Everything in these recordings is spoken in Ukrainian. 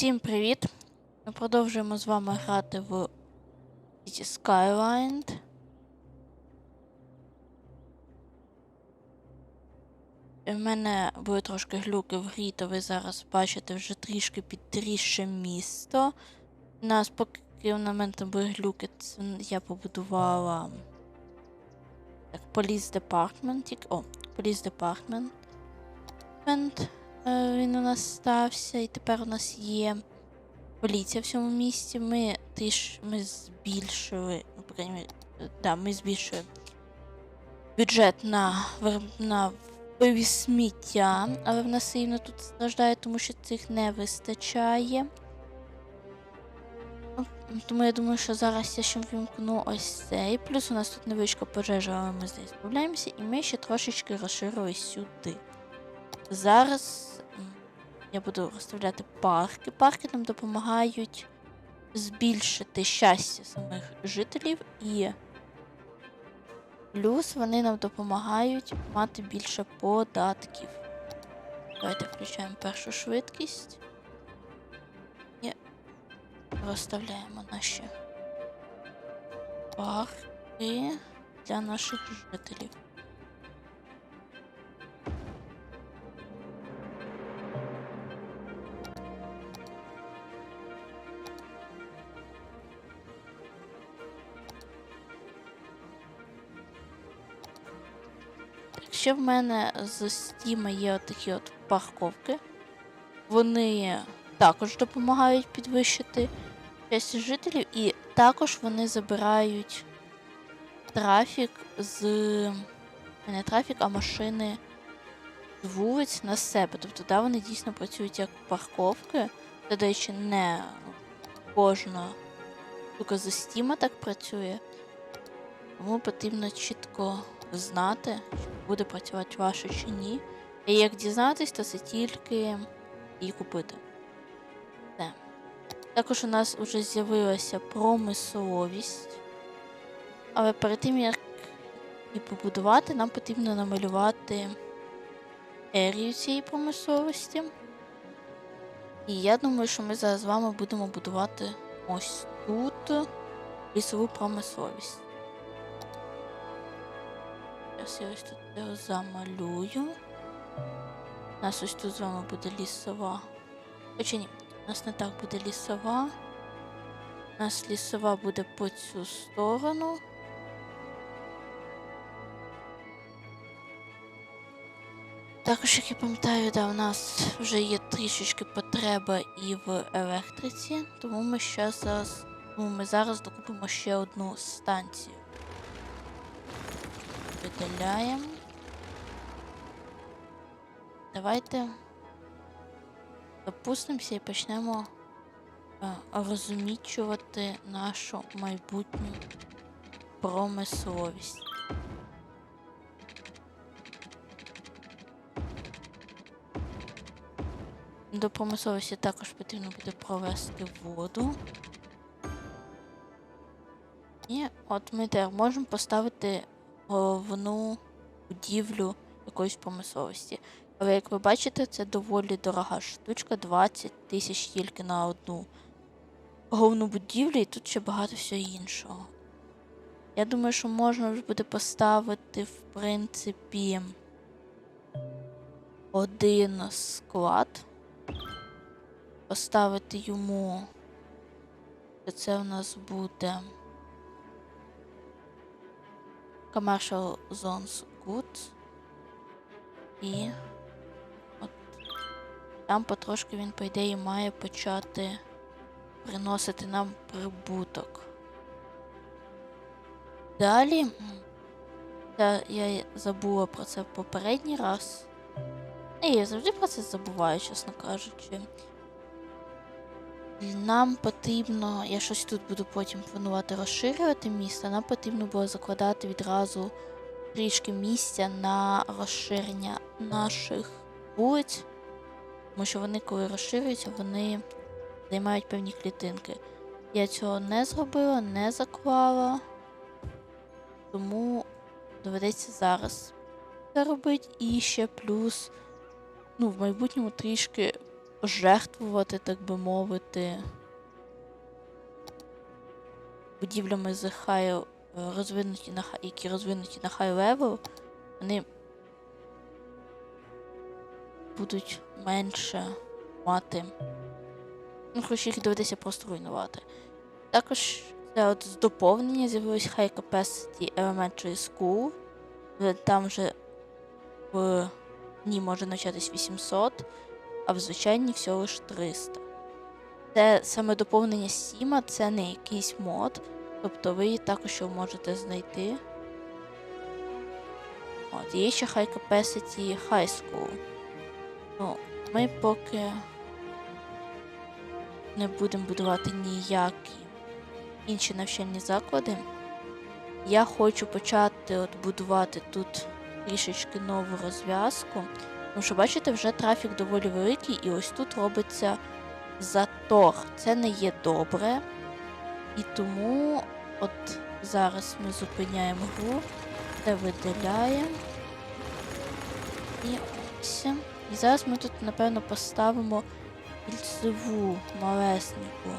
Всім привіт! Ми продовжуємо з вами грати в City Skyline. У мене були трошки глюки в грі, то ви зараз бачите вже трішки підріжче місто. У нас поки на мене були глюки, це я побудувала так, Police Department. О, Police Department. Е, Він у нас стався, і тепер у нас є поліція в цьому місті. Ми тріш, ми збільшили, ну, по е, да, ми збільшили бюджет на, на вивіз сміття, але в нас сильно тут страждає, тому що цих не вистачає. Ну, Тому я думаю, що зараз я ще вимкну ось цей. Плюс у нас тут невеличка пожежа, але ми з нею справляємося, і ми ще трошечки розширили сюди. Зараз я буду розставляти парки. Парки нам допомагають збільшити щастя самих жителів і плюс вони нам допомагають мати більше податків. Давайте включаємо першу швидкість і розставляємо наші парки для наших жителів. Ще в мене з Steam є такі от парковки. Вони також допомагають підвищити щастя жителів, і також вони забирають трафік з. Не трафік, а машини з вулиць на себе. Тобто, да, вони дійсно працюють як парковки. Це, до речі, не кожна штука з Steam так працює. Тому потрібно чітко знати, буде працювати ваше чи ні. І як дізнатись, то це тільки її купити. Все. Також у нас вже з'явилася промисловість. Але перед тим, як її побудувати, нам потрібно намалювати ерію цієї промисловості. І я думаю, що ми зараз з вами будемо будувати ось тут лісову промисловість. Зараз я ось тут його замалюю. У нас ось тут з вами буде лісова. Хоча ні, у нас не так буде лісова. У нас лісова буде по цю сторону. Також, як я пам'ятаю, да, у нас вже є трішечки потреба і в електриці, тому ми ще зараз, ну, ми зараз докупимо ще одну станцію. Видаляємо. Давайте запустимося і почнемо е, розумічувати нашу майбутню промисловість. До промисловості також потрібно буде провести воду. І от ми тепер можемо поставити головну будівлю якоїсь промисловості. Але як ви бачите, це доволі дорога штучка, 20 тисяч тільки на одну головну будівлю, і тут ще багато всього іншого. Я думаю, що можна буде поставити, в принципі, один склад. Поставити йому. Це у нас буде. Commercial Zones Goods. І от там потрошки він, по ідеї, має почати приносити нам прибуток. Далі, та я забула про це в попередній раз. І я завжди про це забуваю, чесно кажучи. Нам потрібно, я щось тут буду потім планувати розширювати місто, нам потрібно було закладати відразу трішки місця на розширення наших вулиць, тому що вони, коли розширюються, вони займають певні клітинки. Я цього не зробила, не заклала, тому доведеться зараз це робити. І ще плюс, ну, в майбутньому трішки пожертвувати, так би мовити, будівлями з хай е, розвинуті на які розвинуті на хай левел, вони будуть менше мати. Ну, хоч їх доведеться просто руйнувати. Також це от з доповнення з'явилось High Capacity Elementary School. Е, Там вже в ній може навчатись 800, а в звичайній всього лиш 300. Це саме доповнення Сіма, це не якийсь мод, тобто ви її також його можете знайти. От, є ще High Capacity High School. Ну, ми поки не будемо будувати ніякі інші навчальні заклади. Я хочу почати от будувати тут трішечки нову розв'язку. Тому що, бачите, вже трафік доволі великий, і ось тут робиться затор. Це не є добре. І тому от зараз ми зупиняємо гру, це видаляємо. І ось. І зараз ми тут, напевно, поставимо кільцеву малесеньку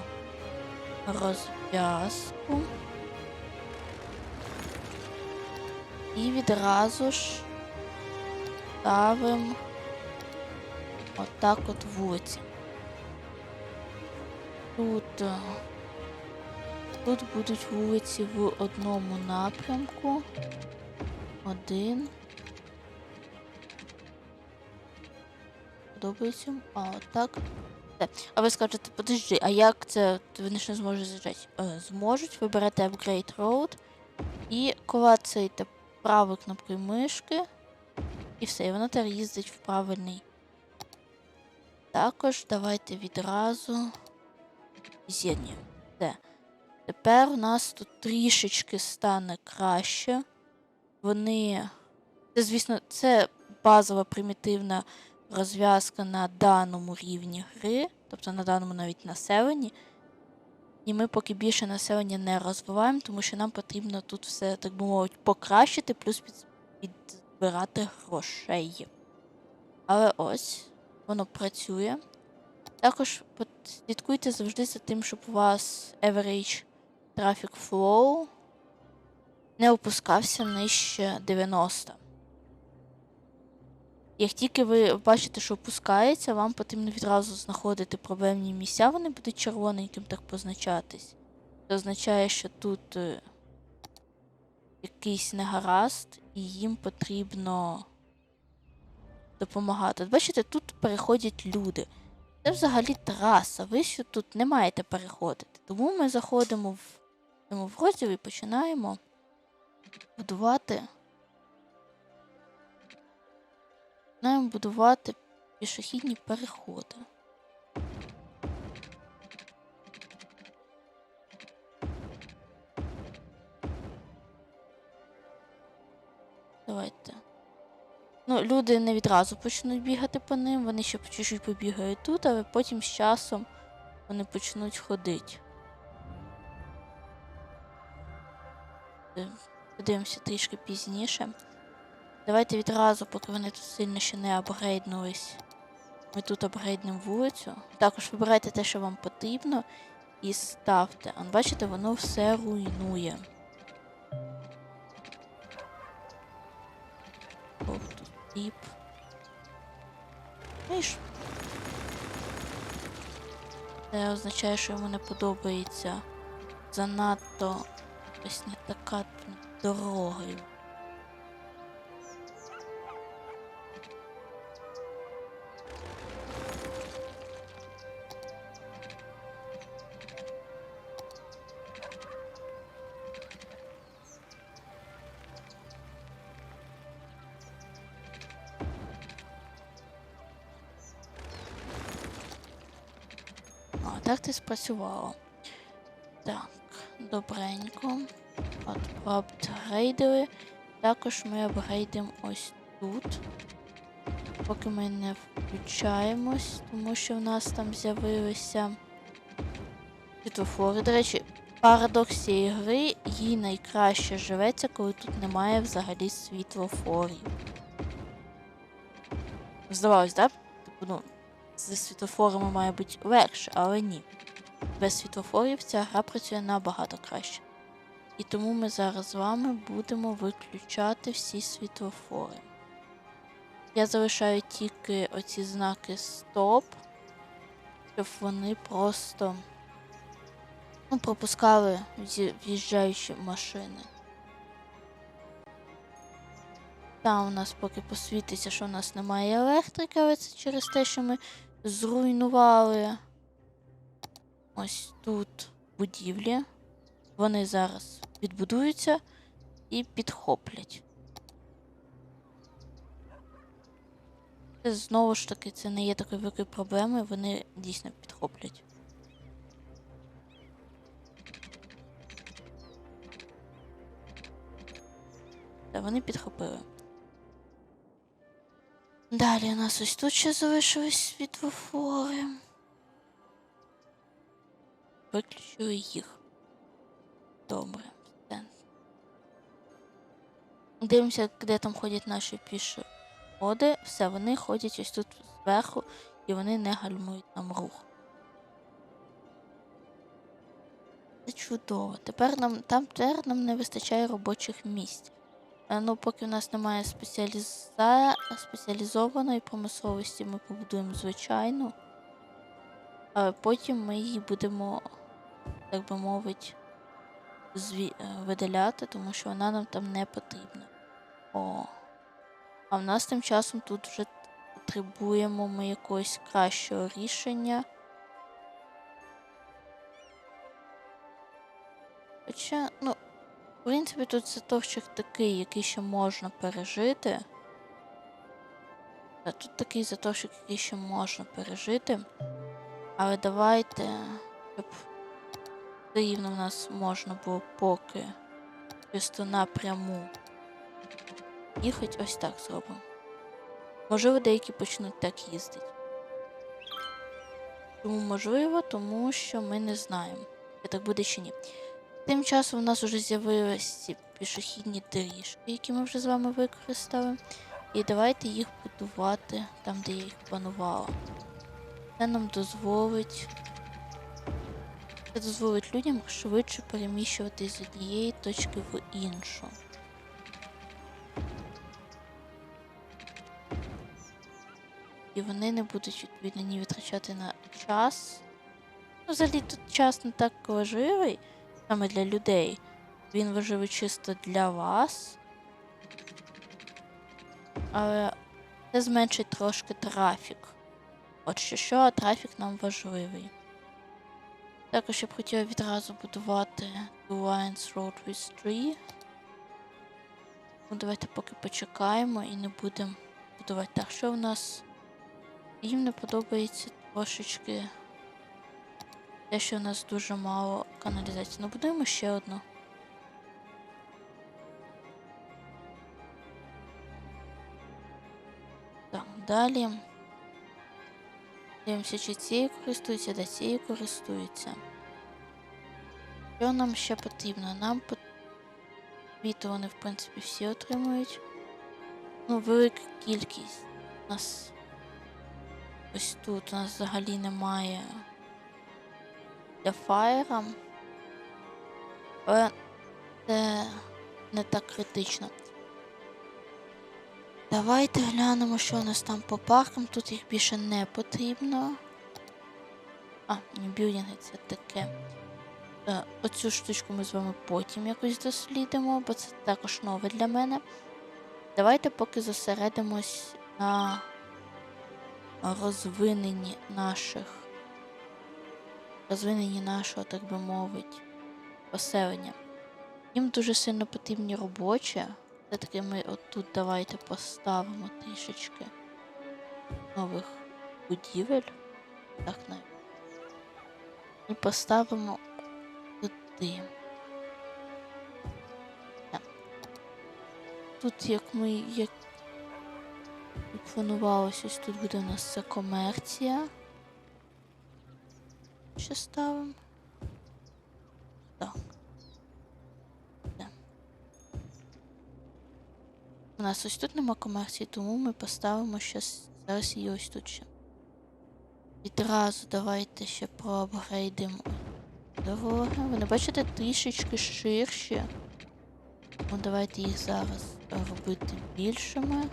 розв'язку. І відразу ж ставимо отак от вулиці. Тут, е, тут будуть вулиці в одному напрямку. Один. Подобається. А, отак. А ви скажете, подожди, а як це вони ж не зможуть з'їжджати? Е, зможуть, ви берете Upgrade Road і клацаєте правою кнопкою мишки. І все, і воно тепер їздить в правильний. Також давайте відразу з'єднуємо. Все. Тепер у нас тут трішечки стане краще. Вони. Це, звісно, це базова примітивна розв'язка на даному рівні гри, тобто на даному навіть населенні. І ми поки більше населення не розвиваємо, тому що нам потрібно тут все, так би мовити, покращити, плюс під, підбирати грошей. Але ось воно працює. Також слідкуйте завжди за тим, щоб у вас average traffic flow не опускався нижче 90. Як тільки ви бачите, що опускається, вам потрібно відразу знаходити проблемні місця, вони будуть червоненьким так позначатись. Це означає, що тут е, якийсь негаразд, і їм потрібно допомагати. Бачите, тут переходять люди. Це взагалі траса. Ви що тут не маєте переходити. Тому ми заходимо в, в розділ і починаємо будувати. Починаємо будувати пішохідні переходи. Давайте. Ну, люди не відразу почнуть бігати по ним, вони ще чуть-чуть побігають тут, але потім з часом вони почнуть ходити. Подивимося трішки пізніше. Давайте відразу, поки вони тут сильно ще не апгрейднулись. Ми тут апгрейднемо вулицю. Також вибирайте те, що вам потрібно, і ставте. А бачите, воно все руйнує. Тіп. Ну ж. Це означає, що йому не подобається занадто ось не така дорога. Так це спрацювало. Так, добренько. От, поапгрейдили. Також ми апгрейдимо ось тут. Поки ми не включаємось, тому що в нас там з'явилися світлофори. До речі, парадокс цієї гри їй найкраще живеться, коли тут немає взагалі світлофорів. Здавалось, так? Ну, з світлофорами має бути легше, але ні. Без світлофорів ця гра працює набагато краще. І тому ми зараз з вами будемо виключати всі світлофори. Я залишаю тільки оці знаки стоп, щоб вони просто ну, пропускали в'їжджаючі машини. Там у нас поки посвітиться, що у нас немає електрики, але це через те, що ми зруйнували ось тут будівлі. Вони зараз відбудуються і підхоплять. Це знову ж таки, це не є такою великою проблемою, вони дійсно підхоплять. Та вони підхопили. Далі у нас ось тут ще залишились світлофори. Виключили їх. Добре. Дивимося, де там ходять наші пішоходи. Все, вони ходять ось тут зверху і вони не гальмують нам рух. Це чудово. Тепер нам там тепер нам не вистачає робочих місць. Е, Ну, поки в нас немає спеціаліза... спеціалізованої промисловості, ми побудуємо звичайну. Але потім ми її будемо, так би мовити, зві... е, видаляти, тому що вона нам там не потрібна. О. А в нас тим часом тут вже потребуємо ми якогось кращого рішення. Хоча, ну, в принципі, тут затовчик такий, який ще можна пережити. Та тут такий затовчик, який ще можна пережити. Але давайте, щоб рівно в нас можна було поки чисто напряму їхати, ось так зробимо. Можливо, деякі почнуть так їздити. Чому можливо? Тому що ми не знаємо, чи так буде чи ні. Тим часом у нас вже з'явилися пішохідні доріжки, які ми вже з вами використали. І давайте їх будувати там, де я їх планувала. Це нам дозволить. Це дозволить людям швидше переміщуватись з однієї точки в іншу. І вони не будуть відповідно ні витрачати на час. Ну, взагалі тут час не так важливий саме для людей. Він важливий чисто для вас. Але це зменшить трошки трафік. От що що, трафік нам важливий. Також я б хотіла відразу будувати Two Lines Road with Tree. Ну, давайте поки почекаємо і не будемо будувати так, що в нас. Їм не подобається трошечки те, що у нас дуже мало каналізації. Ну, будуємо ще одну. Так, далі. Дивимося, чи цією користуються, да цією користуються. Що нам ще потрібно? Нам по... Світло вони, в принципі, всі отримують. Ну, велика кількість. У нас ось тут у нас взагалі немає для фаєра. Але це не так критично. Давайте глянемо, що у нас там по паркам. Тут їх більше не потрібно. А, ні, бюлінги це таке. Е, Оцю штучку ми з вами потім якось дослідимо, бо це також нове для мене. Давайте поки зосередимось на розвиненні наших розвиненні нашого, так би мовити, поселення. Їм дуже сильно потрібні робочі. Все-таки ми отут давайте поставимо трішечки нових будівель. Так навіть. І поставимо туди. Тут як ми як планувалося, ось тут буде у нас це комерція. Ще ставимо. Так. Де? У нас ось тут нема комерції, тому ми поставимо ще зараз її ось тут ще. Відразу давайте ще проапгрейдимо дороги. Вони бачите трішечки ширші. Ну, давайте їх зараз робити більшими.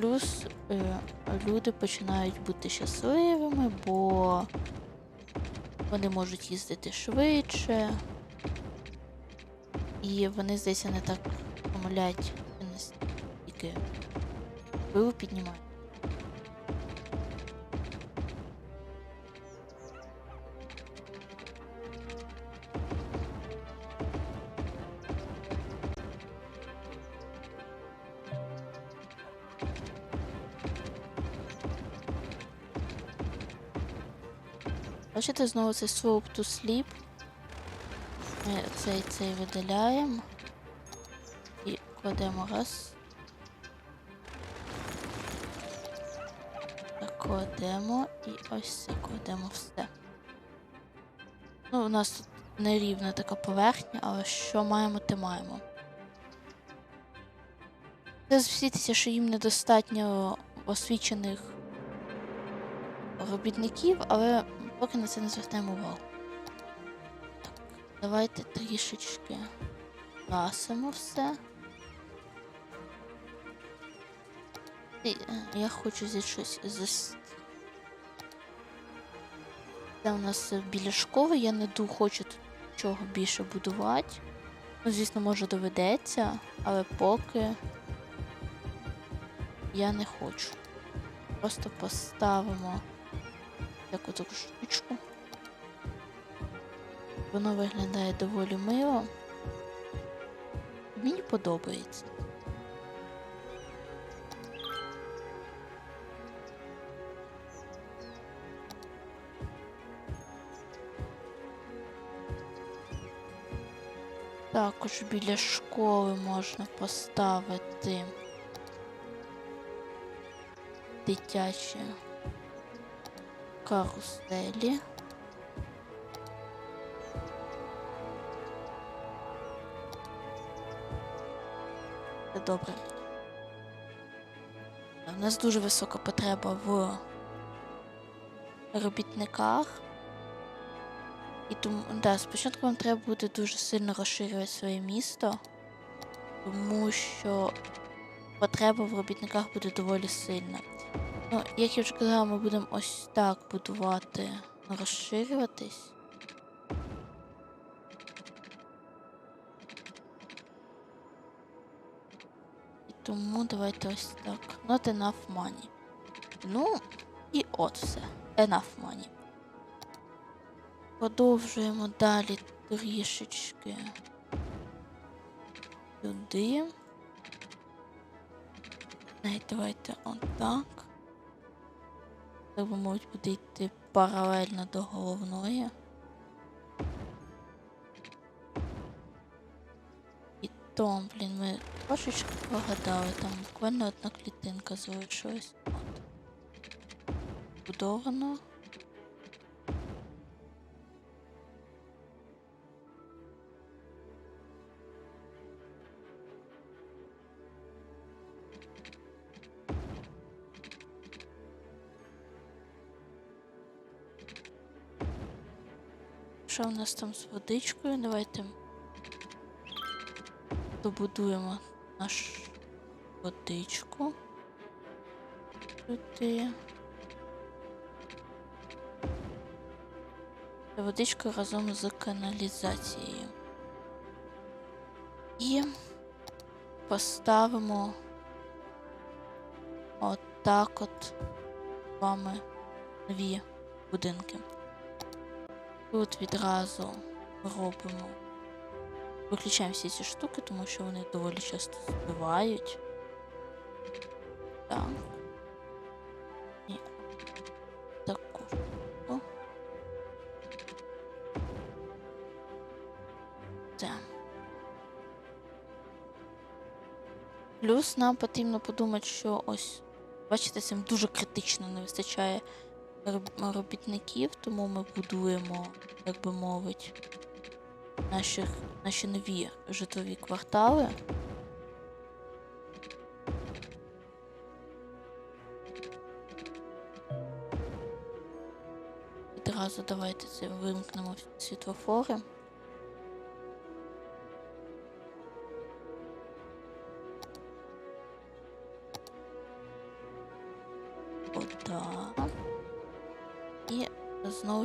Плюс е, люди починають бути щасливими, бо вони можуть їздити швидше. І вони, здається, не так помилять тільки пиво піднімають. Бачите, знову цей swoop to sleep. Ми цей цей видаляємо. І кладемо раз. Кладемо і ось це кладемо все. Ну, у нас тут нерівна така поверхня, але що маємо, те маємо. Це звіститися, що їм недостатньо освічених робітників, але поки на це не звертаємо увагу. Так, давайте трішечки гасимо все. І, е, я хочу зі щось зас... Це у нас біля школи, я не ду хочу чого більше будувати. Ну, звісно, може доведеться, але поки я не хочу. Просто поставимо таку таку штучку. Воно виглядає доволі мило. Мені подобається. Також біля школи можна поставити дитячі каруселі. Це добре. У нас дуже висока потреба в робітниках. І тому, да, спочатку вам треба буде дуже сильно розширювати своє місто, тому що потреба в робітниках буде доволі сильна. Ну, як я вже казала, ми будемо ось так будувати, розширюватись. І тому давайте ось так. Not enough money. Ну, і от все. Enough money. Продовжуємо далі трішечки сюди. Давайте отак. Би мовить буде йти паралельно до головної. І то, блін, ми трошечки прогадали, там буквально одна клітинка залишилась. От. Будовано. Що у нас там з водичкою? Давайте добудуємо нашу водичку. Туди. Та Водичка разом з каналізацією. І поставимо отак от з вами нові будинки. Тут відразу робимо. Виключаємо всі ці штуки, тому що вони доволі часто збивають. Так. І таку. О. Це. Плюс нам потрібно подумати, що ось, бачите, цим дуже критично не вистачає робітників, тому ми будуємо, як би мовити, наші, наші нові житлові квартали. одразу давайте це вимкнемо світлофори.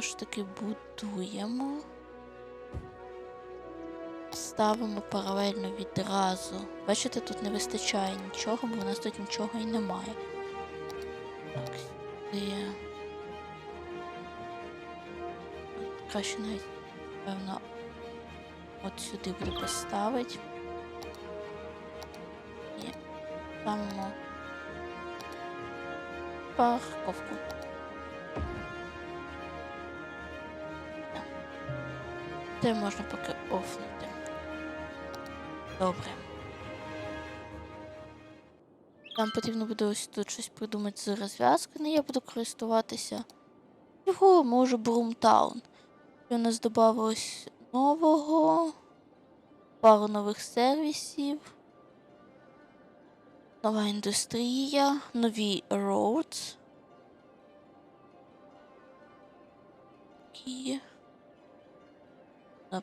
Ж таки будуємо. Ставимо паралельно відразу. Бачите, тут не вистачає нічого, бо в нас тут нічого і немає. Так, сюди. Краще навіть, певно, от сюди буду поставити. І ставимо парковку. Це можна поки офнути. Добре. Нам потрібно буде ось тут щось придумати з розв'язки, не я буду користуватися. Його може Брумтаун. У нас додалось нового, пару нових сервісів, нова індустрія, нові roads. Такі.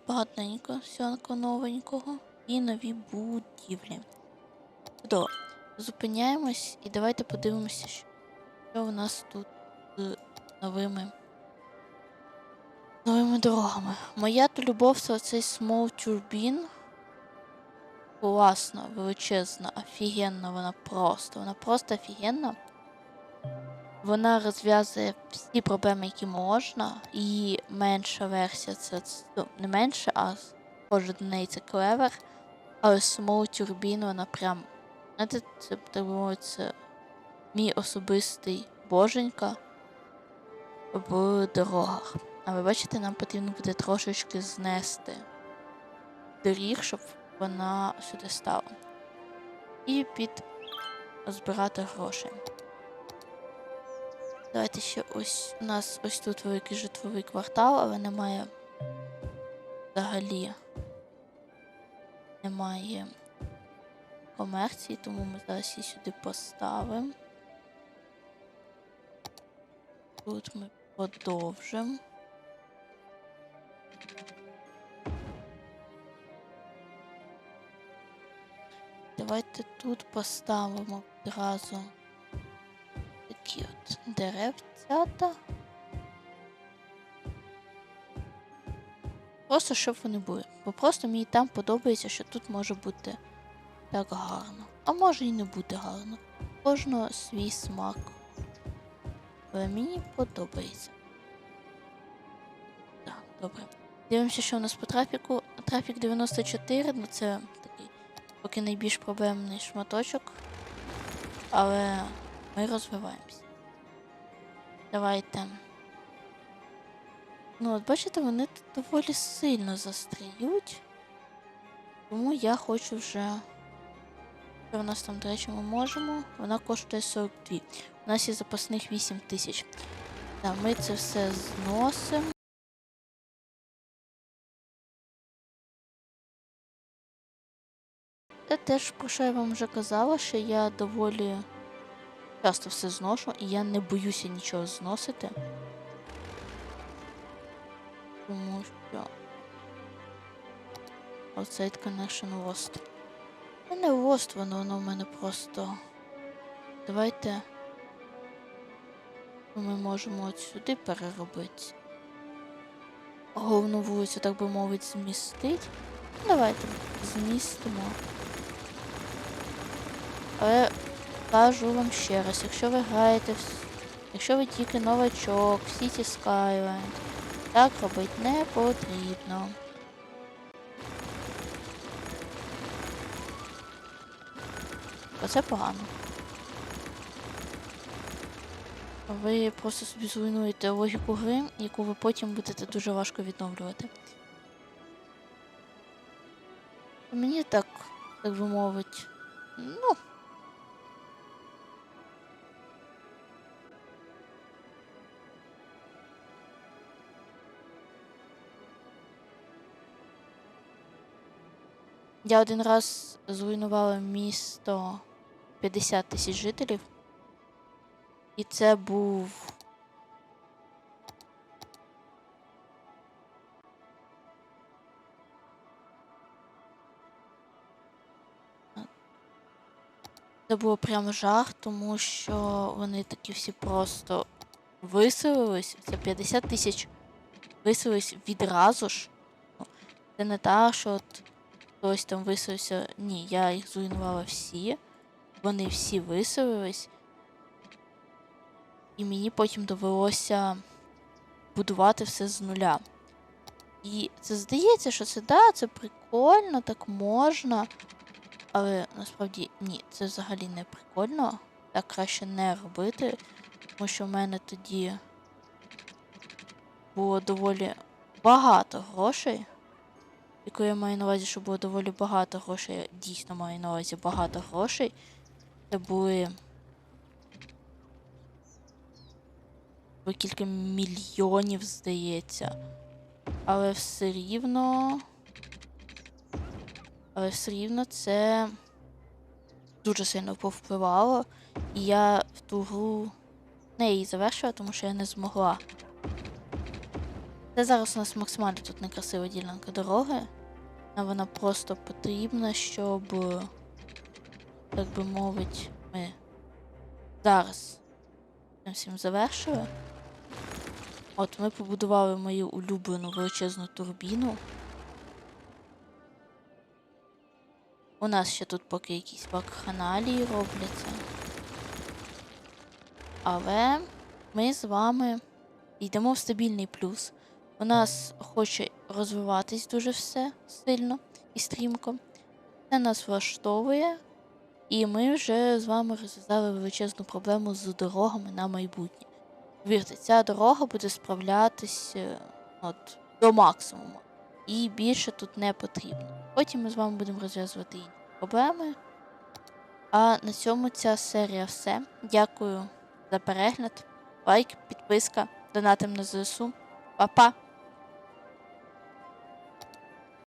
Багатенько всякого новенького. І нові будівлі. Чудово. Зупиняємось і давайте подивимося, що у нас тут з новими новими дорогами. Моя то любов це оцей Small Turbine. Класна, величезна, офігенна вона просто. Вона просто офігенна. Вона розв'язує всі проблеми, які можна. І менша версія це ну, не менше, а схоже до неї це клевер. Але Small Turbine вона прям. Знаєте, це так мовити, це мій особистий боженька в дорогах. А ви бачите, нам потрібно буде трошечки знести доріг, щоб вона сюди стала. І під збирати гроші. Давайте ще ось у нас ось тут великий житловий квартал, але немає взагалі немає комерції, тому ми зараз її сюди поставимо. Тут ми продовжимо. Давайте тут поставимо одразу такі деревцята. Просто щоб вони були. Бо просто мені там подобається, що тут може бути так гарно. А може і не буде гарно. Кожного свій смак. Але мені подобається. Так, добре. Дивимося, що у нас по трафіку. Трафік 94, ну це такий поки найбільш проблемний шматочок. Але ми розвиваємося. Давайте. Ну, от бачите, вони тут доволі сильно застріють. Тому я хочу вже. Що у нас там, до речі, ми можемо. Вона коштує 42. У нас є запасних 8 тисяч. Так, ми це все зносимо. Це теж, про що я вам вже казала, що я доволі часто все зношу, і я не боюся нічого зносити. Тому що Outside Connection Lost. Це не Lost, воно, воно в мене просто. Давайте ми можемо от сюди переробити. Головну вулицю, так би мовити, змістити. Давайте змістимо. Але кажу вам ще раз, якщо ви граєте, в... якщо ви тільки новачок, в City Skyline, так робити не потрібно. Оце погано. Ви просто собі зруйнуєте логіку гри, яку ви потім будете дуже важко відновлювати. Мені так, так би мовити, ну. Я один раз зруйнувала місто 50 тисяч жителів. І це був. Це було прям жах, тому що вони такі всі просто виселились. Це 50 тисяч виселились відразу ж. Ну, це не так, що от хтось там виселився. Ні, я їх зруйнувала всі. Вони всі виселились. І мені потім довелося будувати все з нуля. І це здається, що це да, це прикольно, так можна. Але насправді ні, це взагалі не прикольно. Так краще не робити, тому що в мене тоді було доволі багато грошей. Коли я маю на увазі, що було доволі багато грошей, я дійсно маю на увазі багато грошей. Це були були кілька мільйонів, здається. Але все рівно. Але все рівно це дуже сильно повпливало. І я в ту гру не її завершила, тому що я не змогла. Це зараз у нас максимально тут некрасива ділянка дороги. А вона просто потрібна, щоб, так би мовити, ми зараз цим всім завершили. От ми побудували мою улюблену величезну турбіну. У нас ще тут поки якісь вакханалії робляться. Але ми з вами йдемо в стабільний плюс. У нас хоче розвиватись дуже все сильно і стрімко. Це нас влаштовує, і ми вже з вами розв'язали величезну проблему з дорогами на майбутнє. Вірте, ця дорога буде справлятись е, от, до максимуму. І більше тут не потрібно. Потім ми з вами будемо розв'язувати інші проблеми. А на цьому ця серія все. Дякую за перегляд. Лайк, підписка, донатим на ЗСУ. Па-па!